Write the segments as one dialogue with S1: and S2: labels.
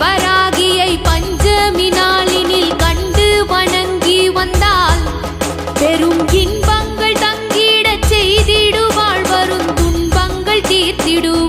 S1: வராகியை பஞ்சமி நாளினில் கண்டு வணங்கி வந்தால் பெரும் இன்பங்கள் தங்கிடச் செய்திடுவாள் வரும் துன்பங்கள் தீர்த்திடுவாள்.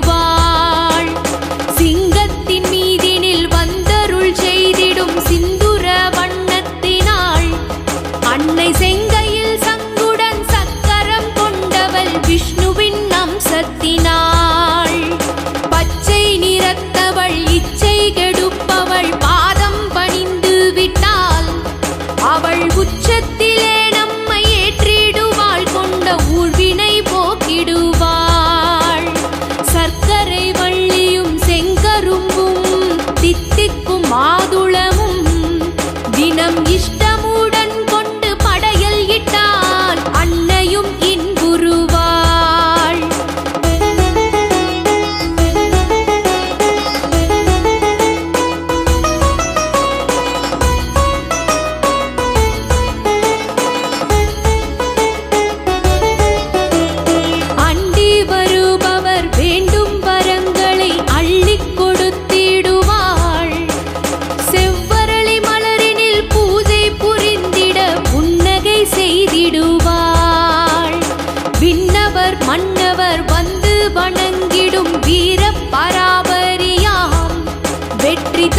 S1: உச்சத்திலே நம்மை ஏற்றிடுவாள் கொண்ட ஊர்வினை போக்கிடுவாள். சர்க்கரை வள்ளியும் செங்கரும்பும் தித்திக்கும் மாதுளமும் தினம் இஷ்ட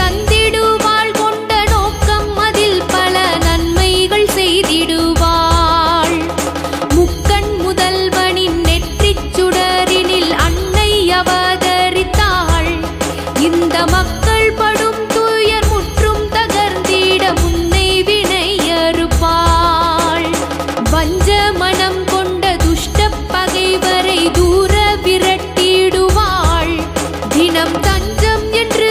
S1: தந்திடுவாள் கொண்ட நோக்கம் அதில் பல நன்மைகள் செய்திடுவாள். முக்கண் முதல்வனின் நெற்றிச் சுடரினில் அன்னை அவதரித்தாள். இந்த மக்கள் படும் துயர் முற்றும் தகர்ந்திட முன்னை வினை அறுப்பாள். வஞ்ச மனம் கொண்ட துஷ்ட பகைவரை தூர விரட்டிடுவாள். தினம் தஞ்சம் என்று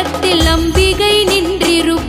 S1: பக்கத்தில் அம்பிகை நின்றிருப்ப